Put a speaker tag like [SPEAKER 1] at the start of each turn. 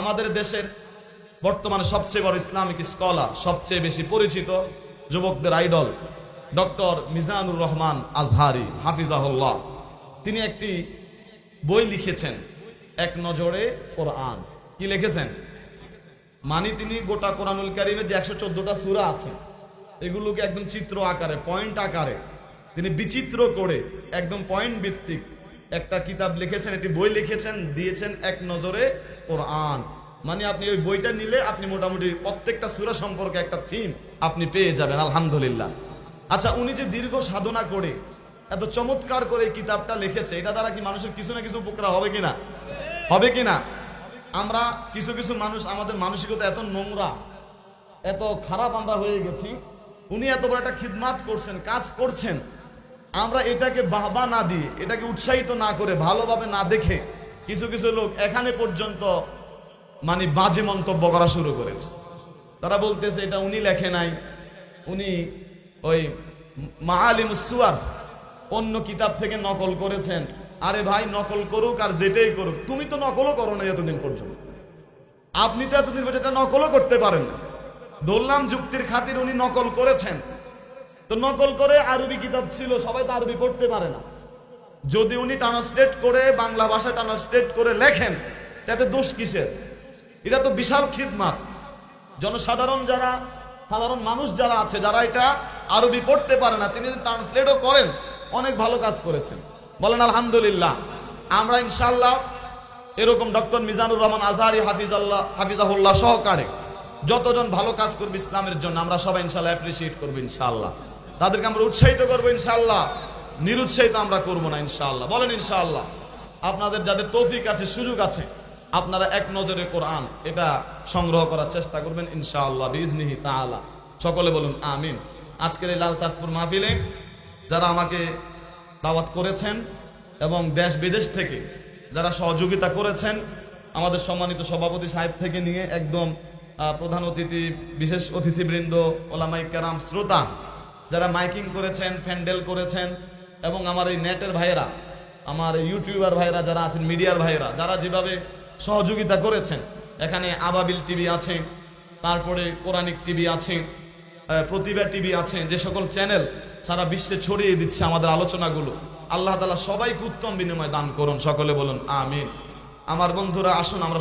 [SPEAKER 1] আমাদের দেশের বর্তমানে সবচেয়ে বড় ইসলামিক স্কলার, সবচেয়ে বেশি পরিচিত যুবকদের আইডল, ডক্টর মিজানুর রহমান আজহারি, হাফিজাহুল্লাহ। তিনি একটি বই লিখেছেন, এক নজরে কোরআন। কি লিখেছেন? মানে তিনি গোটা কোরআনুল কারিমের যে একশো চোদ্দটা সুরা আছে, এগুলোকে একদম চিত্র আকারে পয়েন্ট আকারে, তিনি বিচিত্র করে, একদম পয়েন্ট ভিত্তিক একটা কিতাব লিখেছেন, একটি বই লিখেছেন, দিয়েছেন এক নজরে কোরআন। মানে আপনি ওই বইটা নিলে আপনি মোটামুটি প্রত্যেকটা সুরা সম্পর্কে একটা থিম আপনি পেয়ে যাবেন, আলহামদুলিল্লাহ। আচ্ছা উনি যে দীর্ঘ সাধনা করে, এত চমৎকার করে এই কিতাবটা লিখেছে, এটা দ্বারা কি মানুষের কিছু না কিছু উপকার হবে কিনা? হবে কিনা? আমরা কিছু কিছু মানুষ, আমাদের মানসিকতা এত নোংরা, এত খারাপ আমরা হয়ে গেছি। উনি এত বড় একটা খিদমাত করছেন, কাজ করছেন। আমরা এটাকে বাহবা না দিয়ে, এটাকে উৎসাহিত না করে, ভালোভাবে না দেখে কিছু কিছু লোক এখানে পর্যন্ত মানে বাজে মন্তব্য করা শুরু করেছে। তারা বলতেছে, এটা উনি লেখে নাই। উনি ওই মা মাহালিম সুয়ার অন্য কিতাব থেকে নকল করেছেন। আরে ভাই, নকল করুক আর যেটাই করুক, তুমি তো নকলও করো না এতদিন পর্যন্ত। আপনি তো এতদিন পর্যন্ত এটা নকলও করতে পারেন না। ধরলাম যুক্তির খাতির উনি নকল করেছেন। তো নকল করে আরবি কিতাব ছিল, সবাই তো আরবি পড়তে পারে না। যদি উনি ট্রান্সলেট করে বাংলা ভাষায় ট্রান্সলেট করে লেখেন, তাতে দোষ কিসের? এটা তো বিশাল খিদমাত। জনসাধারণ যারা, সাধারণ মানুষ যারা আছে, যারা এটা আরবি পড়তে পারে না, তিনি ট্রান্সলেটও করেন, অনেক ভালো কাজ করেছেন। বলেন, আলহামদুলিল্লাহ, আমরা ইনশাল্লাহ এরকম ডক্টর মিজানুর রহমান আজহারি হাফিজাল্লাহ, হাফিজাহুল্লাহ সহকারে যতজন ভালো কাজ করবে ইসলামের জন্য, আমরা সবাই ইনশাল্লাহ অ্যাপ্রিসিয়েট করব ইনশাল্লাহ তাদেরকে আমরা উৎসাহিত করব ইনশাল্লাহ নিরুৎসাহিত আমরা করব না ইনশাল্লাহ বলেন ইনশাল্লাহ আপনাদের যাদের তৌফিক আছে, সুযোগ আছে, আপনারা এক নজরে কোরআন এটা সংগ্রহ করার চেষ্টা করবেন ইনশাআল্লাহ বিজনিহি তাআলা। সকলে বলুন, আমিন। আজকের এই লাল চাঁদপুর মাহফিলে যারা আমাকে দাওয়াত করেছেন এবং দেশ বিদেশ থেকে যারা সহযোগিতা করেছেন, আমাদের সম্মানিত সভাপতি সাহেব থেকে নিয়ে একদম প্রধান অতিথি, বিশেষ অতিথিবৃন্দ ওলামাই কারাম, শ্রোতা যারা মাইকিং করেছেন, ফ্যান্ডেল করেছেন, এবং আমার এই নেটের ভাইয়েরা, আমার এই ইউটিউবার ভাইয়েরা যারা আছেন, মিডিয়ার ভাইয়েরা, যারা যেভাবে সহযোগিতা করেছেন, এখানে আবাবিল টিভি আছে, তারপরে কোরআনিক টিভি আছে প্রতিভা টিভি আছে, যে সকল চ্যানেল সারা বিশ্বে ছড়িয়ে দিচ্ছে আমাদের আলোচনাগুলো। আল্লাহ তালা সবাইকে উত্তম বিনিময় দান করুন, সকলে বলুন, আমিন। আমার বন্ধুরা, আসুন, আমরা